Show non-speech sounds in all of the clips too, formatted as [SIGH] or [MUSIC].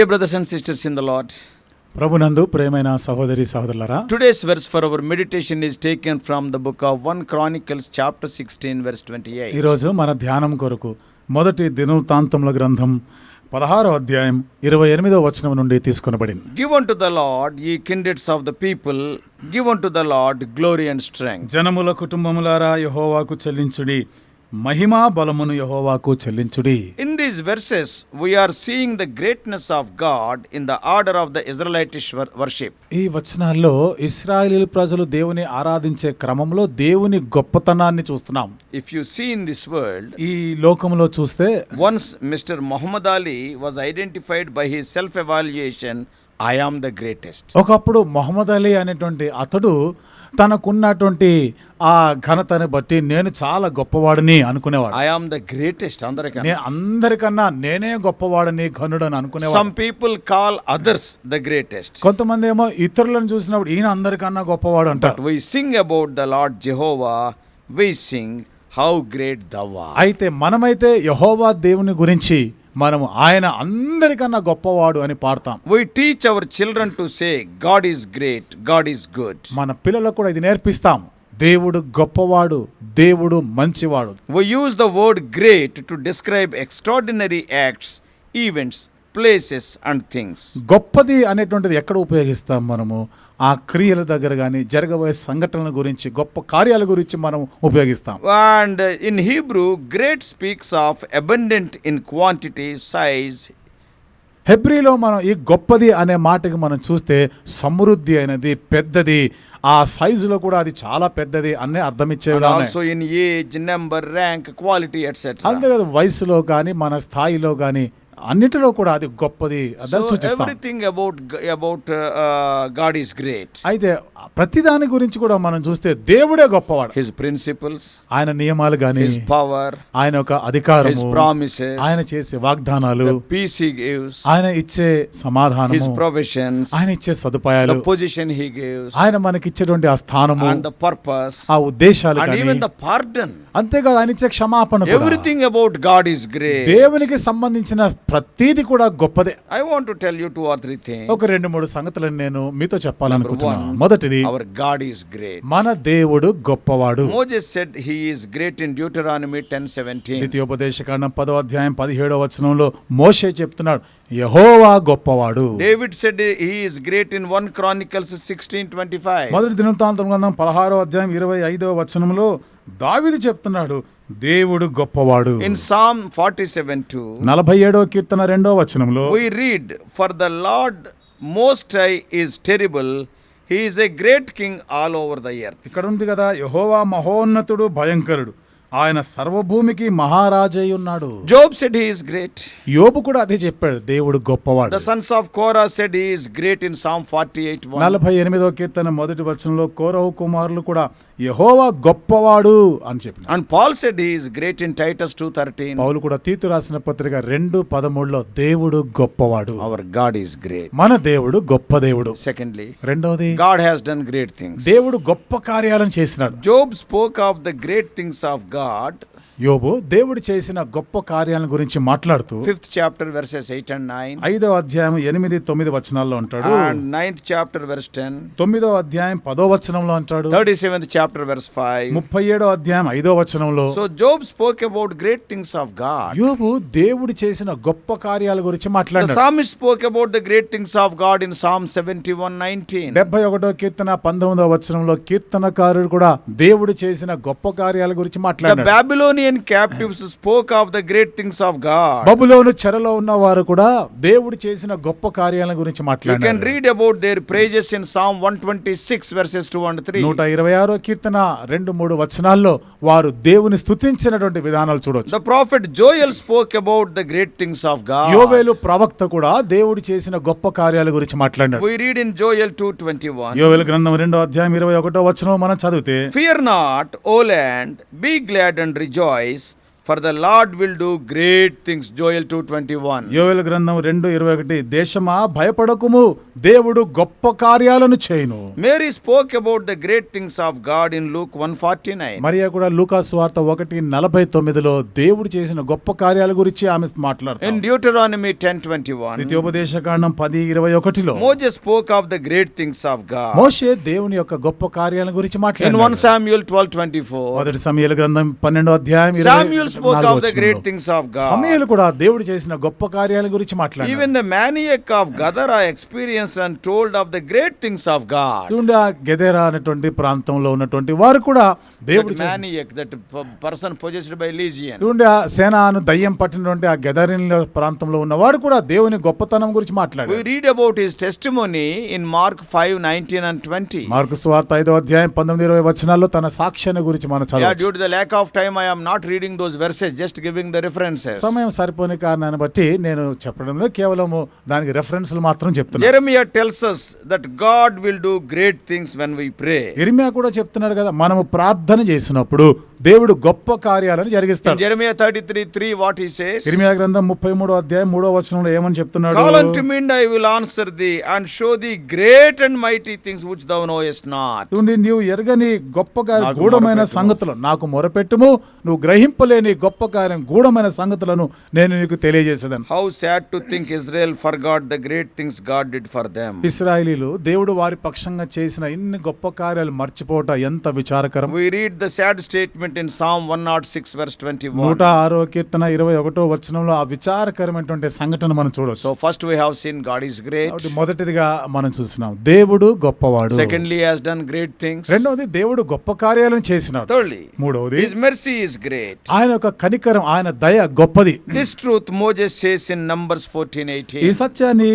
Priya brothers and sisters in the Lord ప్రభునందు ప్రేమైన సహోదరి సహోదరులరా today's verse for our meditation is taken from the book of one Chronicles chapter sixteen verse twenty eight రోజు మన ధ్యానం కొరకు మొదటి దినవృతాంతముల గ్రంథం పదహారో అధ్యాయం ఇరవై ఎనిమిదో వచనం నుండి తీసుకునబడింది. Give unto the Lord ye kindreds of the people give unto the Lord glory and strength జనముల కుటుంబములారా యహోవాకు చెల్లించుడి. మహిమా బలమును యహోవాకు చెల్లించుడి. In this verses we are seeing the greatness of God in the order of the Israelitish worship ఈ వచనాల్లో Israeli ప్రజలు దేవుని ఆరాధించే క్రమంలో దేవుని గొప్పతనాన్ని చూస్తున్నాం. If you see in this world ఈ లోకంలో చూస్తే once mister Muhammad Ali was identified by his self evaluation I am the greatest. ఒకప్పుడు మొహమ్మద్ అలీ అనేటువంటి అతడు తనకున్నటువంటి ఆ ఘనతని బట్టి నేను చాలా గొప్పవాడిని అనుకునేవాడు I am the greatest. అందరికన్నా. నేను అందరికన్నా నేనే గొప్పవాడిని ఘనుడని అనుకునేవాడు Some people call others the greatest. కొంతమంది ఏమో ఇతరులను చూసినప్పుడు ఈయన అందరికన్నా గొప్పవాడు అంటారు we sing about the Lord Jehovah, we sing how great thou art. అయితే మనమైతే యహోవా దేవుని గురించి మనము ఆయన అందరికన్నా గొప్పవాడు అని పాడతాం. We teach our children to say God is great God is good మన పిల్లలకు కూడా ఇది నేర్పిస్తాం. దేవుడు గొప్పవాడు దేవుడు మంచివాడు. We use the word great to describe extraordinary acts events places and things గొప్పది అనేటువంటిది ఎక్కడ ఉపయోగిస్తాం మనము? ఆ క్రియల దగ్గర కానీ జరగబోయే సంఘటనల గురించి గొప్ప కార్యాల గురించి మనం ఉపయోగిస్తాం. Uh, in Hebrew, great speaks of abundant in quantity, size, హెబ్రిలో మనం ఈ గొప్పది అనే మాటకి మనం చూస్తే సమృద్ధి అయినది పెద్దది. ఆ సైజులో కూడా అది చాలా పెద్దది అనే అర్థం also in age, number, rank, quality, etc. అంతేకాదు వయసులో కానీ మన స్థాయిలో కానీ అన్నిటిలో కూడా అది గొప్పది everything about about God is great అయితే ప్రతి దాని గురించి కూడా మనం చూస్తే దేవుడే గొప్పవాడు. హిస్ ప్రిన్సిపల్స్ ఆయన నియమాలు గాని పవర్ ఆయన ఒక అధికారం ప్రామిసెస్ ఆయన చేసే వాగ్దానాలు పీస్ హి ఆయన ఇచ్చే సమాధానం హిస్ ప్రొవిజన్స్ ఆయన ఇచ్చే సదుపాయాలు పొజిషన్ హి గేవ్ ఆయన మనకి ఇచ్చేటువంటి ఆ స్థానం అండ్ ద పర్పస్ ఆ ఉద్దేశాలు గాని ఈవెన్ ద పార్డన్ అంతేకాదు ఆయన ఇచ్చే క్షమాపణ everything about God is great దేవునికి సంబంధించిన ప్రతీది కూడా గొప్పదే I want to tell you two or three things. ఒక రెండు మూడు సంగతులను నేను మీతో చెప్పాలనుకుంటున్నాను మొదటిది Our God is great. మన దేవుడు గొప్పవాడు Moses said he is great in Deuteronomy 10:17. ద్వితీయోపదేశకాండం పదో అధ్యాయం పదిహేడో వచనంలో మోషే చెప్తున్నాడు యహోవా గొప్పవాడు David said he is great in 1 Chronicles 16:25. మొదటి దినవృత్తాంతం గ్రంథం పదహారో అధ్యాయం ఇరవై ఐదో వచనంలో దావిది చెప్తున్నాడు దేవుడు గొప్పవాడు. In Psalm forty seven two నలభై ఏడో కీర్తన రెండో వచనంలో we read for the Lord most high is terrible he is a great king all over the year ఇక్కడ ఉంది కదా యహోవా మహోన్నతుడు భయంకరుడు. ఆయన సర్వభూమికి మహారాజయ్య ఉన్నాడు జోబ్ సెడ్ ఇస్ గ్రేట్ యోబు కూడా అదే చెప్పాడు దేవుడు గొప్పవాడు. The sons of Korah said he's great in Psalm forty eight నలభై ఎనిమిదో కీర్తన మొదటి వచనంలో కోరవ కుమారులు కూడా యహోవా గొప్పవాడు అని చెప్పి and Paul said he's great in Titus two thirteen పౌలు కూడా తీతు రాసిన పత్రిక రెండు పదమూడులో దేవుడు గొప్పవాడు. అవర్ గాడ్ ఈస్ గ్రేట్ మన దేవుడు గొప్ప దేవుడు. సెకండ్లీ రెండోది God has done great things దేవుడు గొప్ప కార్యాలను చేసినాడు. Job spoke of the great things of God. యోబు దేవుడు చేసిన గొప్ప కార్యాల గురించి మాట్లాడుతూ Fifth chapter verses 8 and 9. ఐదో అధ్యాయం ఎనిమిది తొమ్మిది వచనాల్లో అంటాడు And ninth chapter verse 10. తొమ్మిదో అధ్యాయం పదో వచనంలో అంటాడు 37th chapter verse 5. ముప్పై ఏడో అధ్యాయం ఐదో వచనంలో So Job spoke about great things of God. యోబు దేవుడు చేసిన గొప్ప కార్యాల గురించి The మాట్లాడాడు psalmist spoke about the great things of God in Psalm 71:19. డెబ్బై ఒకటో కీర్తన పంతొమ్మిదో వచనంలో కీర్తనకారుడు కూడా దేవుడు చేసిన గొప్ప కార్యాల గురించి The మాట్లాడాడు Babylonian captives spoke of the great things of God బబులోను చెరలో ఉన్న వారు కూడా దేవుడు చేసిన గొప్ప కార్యాల గురించి మాట్లాడారు. You can read about their praises in Psalm 126 versus 2 and 3 126 కీర్తన 2 3 వచనాల్లో వారు దేవుని స్తుతించినటువంటి విధానాలు చూడొచ్చు. The prophet Joel spoke about the great things of God యోవేలు ప్రవక్త కూడా దేవుడు చేసిన గొప్ప కార్యాల గురించి మాట్లాడారు వి రీడ్ ఇన్ జోయెల్ 2:21 యోవేలు గ్రంథం రెండో అధ్యాయం 21వ వచనం మనం చదివితే fear not O land be glad and rejoice ways and rejoice, For the Lord will do great things. Joel 2:21. యోవేలు గ్రంథం రెండు ఇరవై ఒకటి దేశమా భయపడకుము దేవుడు గొప్ప కార్యాలను చేయును Mary spoke about the great things of God in Luke 149. Mariya కూడా లూకాస్ వార్త ఒకటి నలభై తొమ్మిదిలో దేవుడు చేసిన గొప్ప కార్యాల గురించి ఆమె మాట్లాడుతుంది In Deuteronomy 10:21, ద్వితీయోపదేశ కాండం పది ఇరవై ఒకటిలో Moses spoke of the great things of God. మోషే దేవుని యొక్క గొప్ప కార్యాల గురించి In 1 మాట్లాడాడు Samuel 12:24, మొదటి సమయాల గ్రంథం పన్నెండో అధ్యాయం Samuel ఆఫ్ ద గ్రేట్ కూడా దేవుడు చేసిన గొప్ప కార్యాల గురించి మాట్లాడు even the maniac of Gadara experience and told of the great things of God చూడండి అనేటువంటి ప్రాంతంలో ఉన్నటువంటి వారు కూడా దేవుడు maniac that person position by legion చూడండి ఆ పట్టినటువంటి ఆ ప్రాంతంలో ఉన్నవాడు కూడా దేవుని గొప్పతనం గురించి మాట్లాడు read about his testimony in Mark 5 19 and 20 మార్కు అధ్యాయం 19 20 వచనాల్లో తన సాక్ష్యాన్ని గురించి మనం చదువుతాం yeah of time I am not reading those verses just giving the reference సమయం సరిపోని కారణాన్ని బట్టి నేను చెప్పడంలో కేవలం దానికి రెఫరెన్స్లు మాత్రం చెప్తున్నా Jeremiah tells us that God will do great things when we pray ఎరిమియా కూడా చెప్తున్నాడు కదా మనము ప్రార్థన చేసినప్పుడు దేవుడు గొప్ప కార్యాలను జరిగిస్తాడు. Jeremiah thirty three three what he says ఎరిమియా గ్రంథం ముప్పై మూడో అధ్యాయం మూడో వచనంలో ఏమని చెప్తున్నాడు? Call to mind I will answer thee and show thee great and mighty things which thou know is not నువ్వు ఎరగని గొప్ప గూఢమైన సంగతులు నాకు మొరపెట్టుము నువ్వు గ్రహింపలేని నీ గొప్ప కార్యం గూఢమైన సంగతులను నేను నీకు తెలియజేసేదాను how sad to think Israel for God the great things God did for them ఇజ్రాయేలీలు దేవుడు వారి పక్షంగా చేసిన ఇన్ని గొప్ప కార్యాలు మర్చిపోవటం ఎంత విచారకరం. We read the sad statement in Psalm 106 verse 21 నూట ఆరో కీర్తన 21వ వచనంలో ఆ విచారకరమైనటువంటి సంఘటన మనం చూడొచ్చు. So first we have seen God is great మొదటిదిగా మనం చూసినాం దేవుడు గొప్పవాడు. Secondly has done great things రెండోది దేవుడు గొప్ప కార్యాలను చేసినాడు. థర్డ్లీ మూడోది హిస్ మెర్సీ ఇస్ గ్రేట్ ఆయన యొక్క కనికరం ఆయన దయ గొప్పది This truth Moses says in Numbers 14, ఈ 18. సత్యాన్ని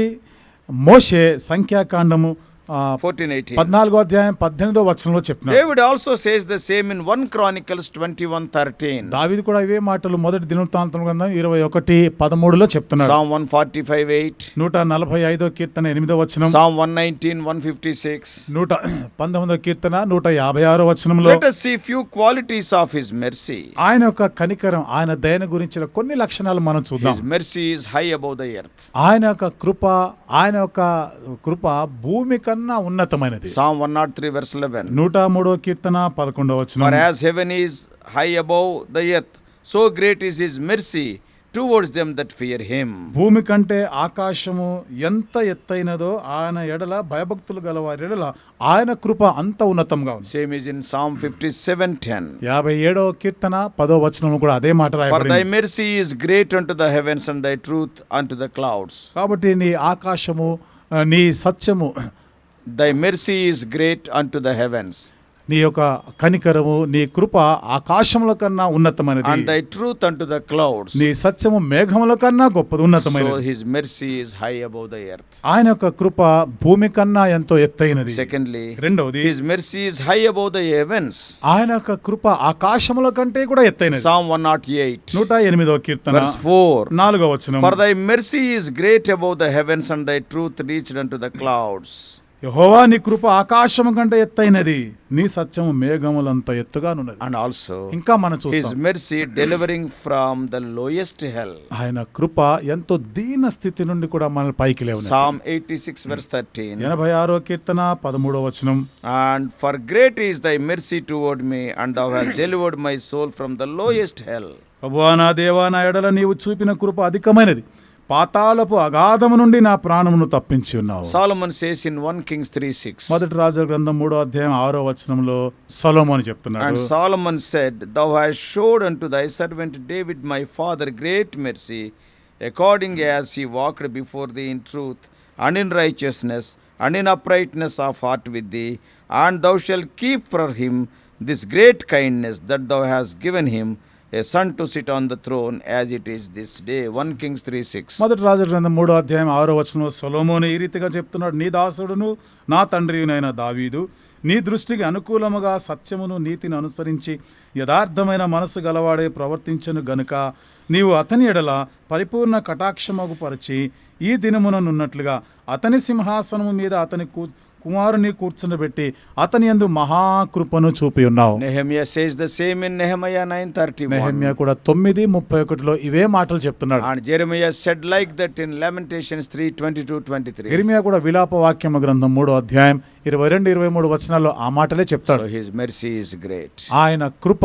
మోషే సంఖ్యాకాండము 14, 18. పద్నాలుగో అధ్యాయం పద్దెనిమిదో వచనంలో చెప్తున్నాడు David also says the same in 1 Chronicles 21, 13. దావీదు కూడా ఇవే మాటలు మొదటి దినవృత్తాంతం గ్రంథం ఇరవై ఒకటి పదమూడులో చెప్తున్నాడు Psalm 145, 8. నూట నలభై ఐదో కీర్తన ఎనిమిదో వచనం Psalm 119, 156. నూట [CLEARS THROAT] పంతొమ్మిదో కీర్తన నూట యాభై ఆరో వచనంలో Let us see few qualities of His mercy. ఆయన యొక్క కనికరం ఆయన దయను గురించిన కొన్ని లక్షణాలు మనం చూద్దాం His mercy is high above the earth. ఆయన యొక్క కృప ఆయన యొక్క కృప భూమి కన్నా ఉన్నతమైనది Psalm 103, verse 11. నూట మూడో కీర్తన పదకొండవ For వచనం as heaven is high above the earth, so great is His mercy towards them that fear Him. భూమి కంటే ఆకాశము ఎంత ఎత్తైనదో ఆయన ఎడల భయభక్తులు గల వారి ఎడల ఆయన కృప అంత ఉన్నతంగా ఉంది Same is in Psalm 57, 10. యాభై ఏడవ కీర్తన పదో వచనం కూడా అదే మాట For thy రాయబడింది mercy is great unto the heavens, and thy truth unto the clouds. కాబట్టి నీ ఆకాశము నీ సత్యము thy mercy is great unto the heavens నీ యొక్క కనికరము నీ కృప ఆకాశముల కన్నా ఉన్నతమైనది. దై ట్రూత్ అన్ ద క్లౌడ్స్ నీ సత్యము మేఘముల కన్నా గొప్పది ఉన్నతమైనది. Mercy is high above the earth ఆయన యొక్క కృప భూమి కన్నా ఎంతో ఎత్తైనది. సెకండ్లీ రెండోది his mercy is high above the heavens ఆయన యొక్క కృప ఆకాశముల కంటే కూడా ఎత్తైనది. సామ్ 108 108 వ కీర్తన వర్స్ 4 నాలుగవ వచనం. For mercy is great above the heavens and thy truth reached unto the clouds యహోవా నీ కృప ఆకాశం కంటే ఎత్తైనది నీ సత్యము మేఘములంత ఎత్తుగా ఉన్నది అండ్ ఆల్సో ఇంకా మనం చూస్తాం. Mercy delivering from the lowest hell ఆయన కృప ఎంతో దీన స్థితి నుండి కూడా మన పైకి లేవు సామ్ 86 వర్స్ 13 86 కీర్తన 13వ వచనం. And for great is thy mercy toward and thou has delivered my soul from the lowest hell ప్రభువా నా నీవు చూపిన కృప అధికమైనది. పాతాలపు అగాధము నుండి నా ప్రాణమును తప్పించి ఉన్నావు. Solomon says one Kings three six మొదటి రాజ గ్రంథం మూడో అధ్యాయం ఆరో వచనంలో సోలమన్ చెప్తున్నాడు. And Solomon said thou high showed unto thy servant David my father great mercy according as he walked before thee in truth and in righteousness and in uprightness of heart with thee and thou shall keep for him this great kindness that thou has given him son to sit on the on as it as it is this day. 1 Kings 3 6. మొదటి రాజు గ్రంథం మూడో అధ్యాయం ఆరో వచనం సొలోమోని ఈ రీతిగా చెప్తున్నాడు నీ దాసుడును నా తండ్రియునైన దావీదు నీ దృష్టికి అనుకూలముగా సత్యమును నీతిని అనుసరించి యథార్థమైన మనసు గలవాడే ప్రవర్తించను గనుక నీవు అతని ఎడల పరిపూర్ణ కటాక్షమగు పరిచి ఈ దినముననున్నట్లుగా అతని సింహాసనము మీద అతని కూ కుమారుని కూర్చుండబెట్టి అతని యందు మహాకృపను చూపి ఉన్నావు Nehemiah says the same in Nehemiah 9:31. నెహమ్యా కూడా తొమ్మిది ముప్పై ఒకటిలో ఇవే మాటలు చెప్తున్నాడు And Jeremiah said like that in Lamentations 3:22 23. ఇర్మియా కూడా విలాప వాక్యమ గ్రంథం మూడో అధ్యాయం ఇరవై రెండు ఇరవై మూడు వచనాల్లో ఆ మాటలే చెప్తాడు his mercy is great. ఆయన కృప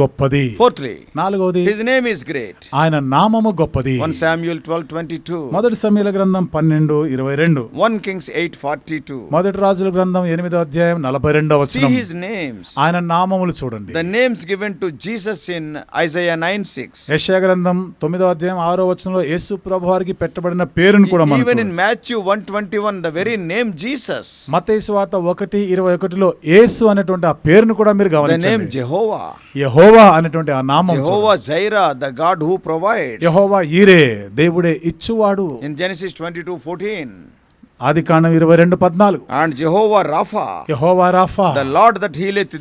గొప్పది Fourthly, నాలుగవది his name is great. ఆయన నామము గొప్పది 1 Samuel 12:22. మొదటి సమీల గ్రంథం పన్నెండు ఇరవై రెండు 1 Kings 8:42. మొదటి రాజుల గ్రంథం ఎనిమిదో అధ్యాయం నలభై రెండవ See వచనం his names. ఆయన నామములు చూడండి The names given to Jesus in Isaiah 9:6. యెషయా గ్రంథం తొమ్మిదో అధ్యాయం ఆరో వచనంలో యేసు ప్రభు వారికి పెట్టబడిన పేరును కూడా మనం in చూడొచ్చు. Matthew 1:21, the very name Jesus. మత్తయి సువార్త ఒకటి ఇరవై ఒకటిలో ఏసు అనేటువంటి ఆ పేరును కూడా మీరు అనేటువంటి ఆ నామం ప్రొవైడ్ యహోవా దేవుడే ఇచ్చువాడు. ఇన్ ఫోర్టీన్ ఆది కాండం ఇరవై రెండు పద్నాలుగు. అండ్ జెహోవా రాఫా యహోవా రాఫా. ద దట్ హీల్ ఎత్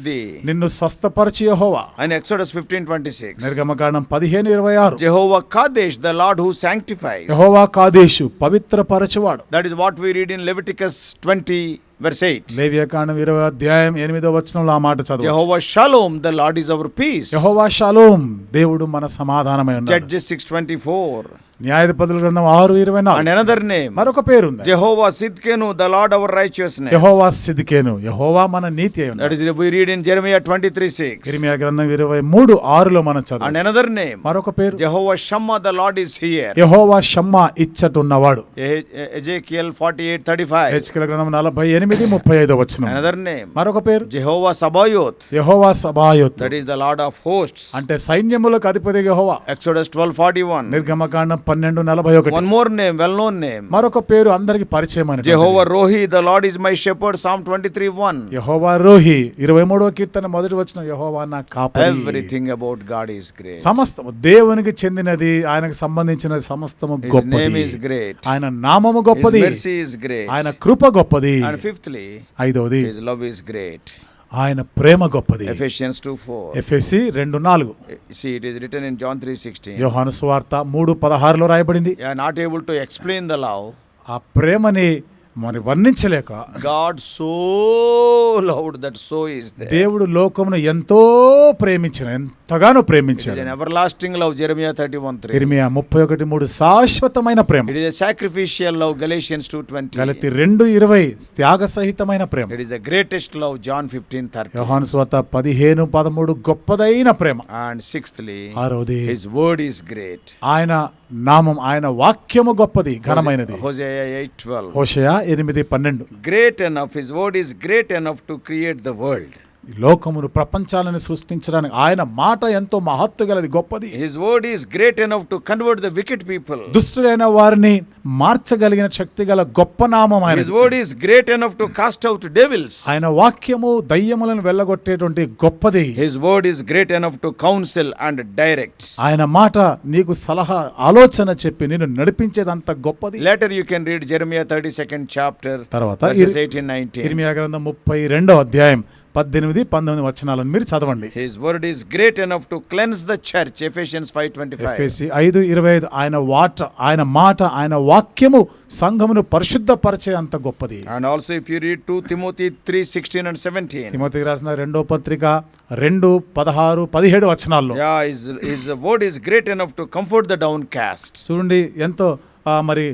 నిన్ను స్వస్థపరచి యహోవా. And Exodus fifteen twenty six నిర్గమ కాండం పదిహేను ఇరవై ఆరు. Jehovah Kadesh the Lord who sanctify యహోవా కాదేశ్ పవిత్ర పరచువాడు that is what we read in Leviticus twenty verse 8. లేవ్యకాండం ఇరవై అధ్యాయం ఎనిమిదో వచనంలో ఆ మాట చదువు Jehovah Shalom, the Lord is our peace. యెహోవా షాలోం దేవుడు మన సమాధానమై ఉన్నాడు Judges 6:24. న్యాయాధిపతుల గ్రంథం ఆరు ఇరవై నాలుగు another name, మరొక పేరు ఉంది Jehovah Sidkenu, the Lord our righteousness. యెహోవా సిదికేను యెహోవా మన నీతి అయి ఉన్నాడు is, we read in Jeremiah 23:6. ఇరిమియా గ్రంథం ఇరవై మూడు ఆరులో మనం చదువు name, మరొక పేరు Jehovah Shammah, the Lord is here. యెహోవా షమ్మా ఇచ్చటున్నవాడు E- E- Ezekiel 48:35. హెచ్కల గ్రంథం నలభై ఎనిమిది ముప్పై ఐదో వచ్చిన Another name, మరొక పేరు Jehovah Sabaoth, Jehovah సభాయోత్ that is the Lord of hosts. అంటే సైన్యములకు అధిపతి యెహోవా Exodus 12:41. నిర్గమకాండం పన్నెండు నలభై ఒకటి. One more name well known name మరొక పేరు అందరికి పరిచయం అని Jehovah Rohi the Lord is my shepherd Psalm twenty three one యహోవా రోహి ఇరవై మూడవ కీర్తన మొదటి వచ్చిన యహోవా నా కాప everything about God is great సమస్తము దేవునికి చెందినది ఆయనకు సంబంధించిన సమస్తము నేమ్ ఇస్ గ్రేట్ ఆయన నామము గొప్పది. ఆయన కృప గొప్పది. అండ్ ఫిఫ్త్లీ ఐదవది ఇస్ లవ్ ఇస్ గ్రేట్ ఆయన ప్రేమ గొప్పది. ఎఫ్ఎస్సి రెండు నాలుగు. Written in John three sixty యోహాను స్వార్త మూడు పదహారులో రాయబడింది. Not able to explain the love ఆ ప్రేమని మరి వర్ణించలేక God so loved that so is దేవుడు లోకమును ఎంతో ప్రేమించిన ఎంతగానో ప్రేమించాడు. Everlasting love Jeremiah thirty one three Jeremiah ముప్పై ఒకటి మూడు శాశ్వతమైన ప్రేమ. It is sacrificial love Galatians two twenty గలతి రెండు ఇరవై త్యాగ సహితమైన ప్రేమ. It is the greatest love John fifteen thirty యోహాన్ స్వత పదిహేను పదమూడు గొప్పదైన ప్రేమ. అండ్ సిక్స్త్లీ ఆరోది హిస్ వర్డ్ ఇస్ గ్రేట్ ఆయన నామం ఆయన వాక్యము గొప్పది ఘనమైనది. హోషయా ఎనిమిది పన్నెండు. Great enough his word is great enough to create the world లోకమును ప్రపంచాలను సృష్టించడానికి ఆయన మాట ఎంతో మహత్వ గలది గొప్పది. His word is great enough to convert the wicked people దుష్టులైన వారిని మార్చగలిగిన శక్తి గల గొప్ప నామం ఆయన. His word is great enough to cast out devils ఆయన వాక్యము దయ్యములను వెళ్ళగొట్టేటువంటి గొప్పది. His word is great enough to counsel and direct ఆయన మాట నీకు సలహా ఆలోచన చెప్పి నేను నడిపించేదంత గొప్పది. Later you can read Jeremiah 32 chapter తర్వాత 18 19 జెర్మియా గ్రంథం 32వ అధ్యాయం పద్దెనిమిది పంతొమ్మిది వచనాలను మీరు చదవండి. His word is great enough to cleanse the church Ephesians 5 25 ఎఫెసి 5 25 ఆయన వాట ఆయన మాట ఆయన వాక్యము సంఘమును పరిశుద్ధ పరిచే అంత గొప్పది. And also if you read Timothy 3 16 and 17 తిమోతికి రాసిన రెండో పత్రిక రెండు పదహారు పదిహేడు వచనాలు yeah his word is great enough to comfort the downcast చూడండి ఎంతో మరి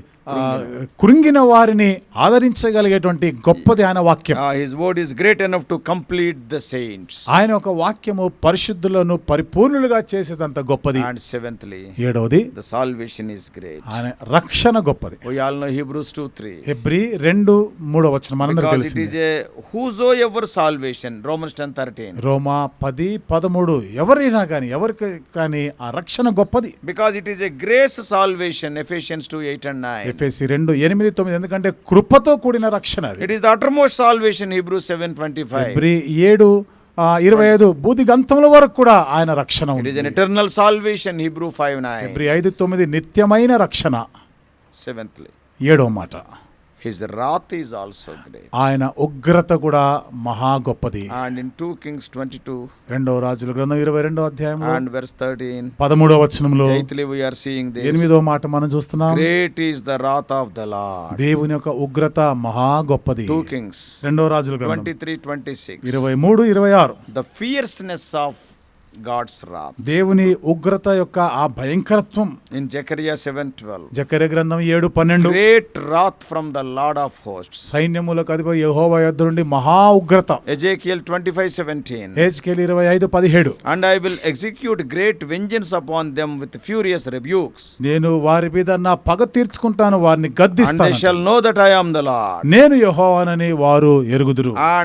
కురింగిన వారిని ఆదరించగలిగేటువంటి గొప్ప ధ్యాన వాక్యం. His word is great enough to complete the saints ఆయన ఒక వాక్యము పరిశుద్ధులను పరిపూర్ణులుగా చేసేదంత గొప్పది. అండ్ సెవెంత్లీ ఏడవది ద సాల్వేషన్ ఇస్ గ్రేట్ ఆయన రక్షణ గొప్పది. ఓ ఆల్ నో హిబ్రూస్ 2 3 హిబ్రి 2 3 వచనం మనందరికీ తెలుసు it is a whosoever salvation Romans 10 13 రోమా 10 13 ఎవరైనా కానీ ఎవరికి కానీ ఆ రక్షణ గొప్పది. Because it is a grace salvation Ephesians 2 8 and 9 ఎఫ్ఎసి రెండు ఎనిమిది తొమ్మిది ఎందుకంటే కృపతో కూడిన రక్షణ అది. It is the uttermost salvation, Hebrews 7 25. హెబ్రి ఏడు ఇరవై ఐదు బూది గంతముల వరకు కూడా ఆయన రక్షణ ఉంది. eternal salvation, Hebrew 5 9. హెబ్రి ఐదు తొమ్మిది నిత్యమైన రక్షణ. Seventhly, ఏడో మాట. His wrath is also great. ఆయన ఉగ్రత కూడా మహా గొప్పది And in 2 Kings 22 రెండవ రాజుల గ్రంథం ఇరవై రెండో అధ్యాయంలో and verse 13, పదమూడవ వచనంలో are seeing this. ఎనిమిదో మాట మనం చూస్తున్నాం Great is the wrath of the Lord. దేవుని యొక్క ఉగ్రత మహా గొప్పది 2 Kings రెండవ రాజుల గ్రంథం 23 26. ఇరవై మూడు ఇరవై ఆరు The fierceness of God's wrath. దేవుని ఉగ్రత యొక్క ఆ భయంకరత్వం In Zechariah 7 12. జకర్య గ్రంథం ఏడు పన్నెండు Great wrath from the Lord of hosts. సైన్యములకు అధిపతి యెహోవా యొద్ద నుండి మహా ఉగ్రత Ezekiel 25 17. హెచ్కేల్ ఇరవై ఐదు పదిహేడు And I will execute great vengeance upon them with furious rebukes. నేను వారి మీద నా పగ తీర్చుకుంటాను వారిని And they గద్దిస్తాను shall know that I am the Lord. నేను యెహోవానని వారు ఎరుగుదురు uh,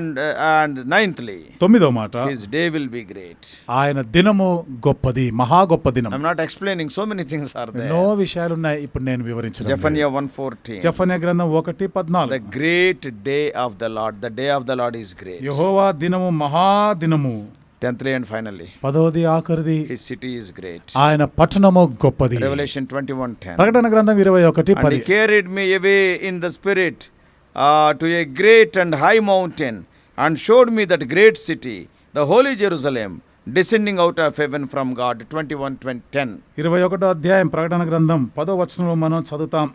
and ninthly, తొమ్మిదో మాట his day will be great. ఆయన దినము గొప్పది మహా గొప్ప దినం I'm not explaining, so many things are ఎన్నో there. విషయాలు ఉన్నాయి ఇప్పుడు నేను వివరించిన Zephaniah 1:14. జఫన్య గ్రంథం ఒకటి The పద్నాలుగు great day of the Lord. The day of the Lord is great. యెహోవా దినము మహా దినము Tenthly and finally, పదవది ఆఖరిది his city is great. ఆయన పట్టణము గొప్పది Revelation 21:10. ప్రకటన గ్రంథం ఇరవై ఒకటి And పది he carried me away in the spirit uh, to a great and high mountain and showed me that great city, holy Jerusalem, descending out of heaven from God. 21 10. ఇరవై ఒకటో అధ్యాయం ప్రకటన గ్రంథం పదో వచనంలో మనం చదువుతాం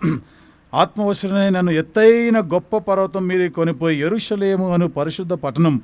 ఆత్మవశులై నన్ను ఎత్తైన గొప్ప పర్వతం మీద కొనిపోయి ఎరుషలేము అను పరిశుద్ధ పట్టణం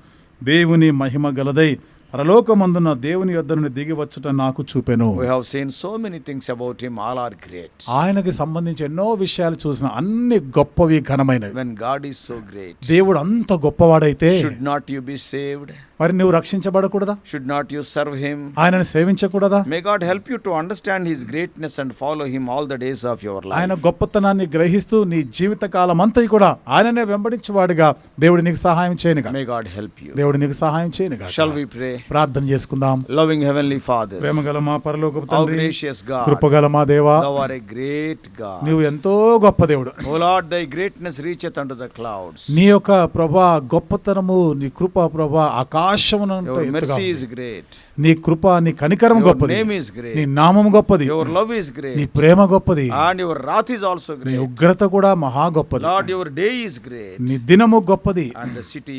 దేవుని మహిమ గలదై పరలోకమందున దేవుని యొద్ద నుండి దిగి వచ్చుట నాకు చూపెను We have seen so many things about him, all are great. ఆయనకి సంబంధించి ఎన్నో విషయాలు చూసిన అన్ని గొప్పవి ఘనమైనవి When God is so great, దేవుడు అంత గొప్పవాడైతే should not you be saved? మరి నువ్వు రక్షించబడకూడదా? Should not you serve him ఆయనను సేవించకూడదా? May God help you to understand his greatness and follow him all the days of your life ఆయన గొప్పతనాన్ని గ్రహిస్తూ నీ జీవిత కాలం అంతా కూడా ఆయననే వెంబడించేవాడుగా దేవుడు నీకు సహాయం చేయను మే గాడ్ హెల్ప్ యూ దేవుడు నీకు సహాయం చేయను షల్ వి ప్రే ప్రార్థన చేసుకుందాం. లవింగ్ హెవెన్లీ ఫాదర్ ప్రేమగల మా పరలోక తండ్రి గ్రేషియస్ గాడ్ కృపగల మా దేవా you are a great God నీవు ఎంతో గొప్ప దేవుడు. O Lord thy greatness reacheth under the clouds నీ యొక్క ప్రభా గొప్పతనము నీ కృప ప్రభా ఆకాశ ఆకాశమున నీ కృప నీ కనికరం గొప్పది. నీ గొప్పది. యువర్ లవ్ ఇస్ గ్రేట్ ప్రేమ గొప్పది. And your wrath is also ఉగ్రత కూడా మహా గొప్పది. లార్డ్ యువర్ డే ఇస్ దినము గొప్పది. అండ్ ది సిటీ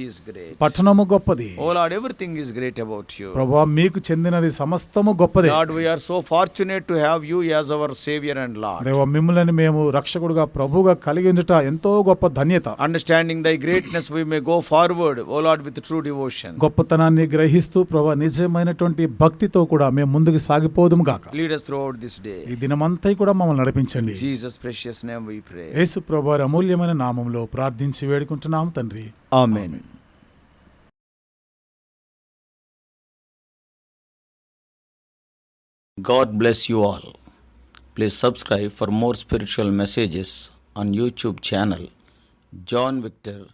పట్టణము గొప్పది. O Lord everything is great about you ప్రభువా మీకు చెందినది సమస్తము గొప్పది. Lord we so fortunate have you as our saviour and Lord దేవా మిమ్మల్ని మేము రక్షకుడుగా ప్రభుగా కలిగినట ఎంతో గొప్ప ధన్యత. Understanding thy greatness we may forward oh with true devotion గొప్ప గొప్పతనాన్ని గ్రహిస్తూ ప్రభా నిజమైనటువంటి భక్తితో కూడా మేము ముందుకు సాగిపోదుము గాక. లీడర్స్ త్రూఅవుట్ దిస్ డే కూడా మమ్మల్ని నడిపించండి. జీసస్ అమూల్యమైన నామంలో ప్రార్థించి వేడుకుంటున్నాము తండ్రి. ఆమేన్. God bless you all please subscribe for more spiritual messages on YouTube channel John Victor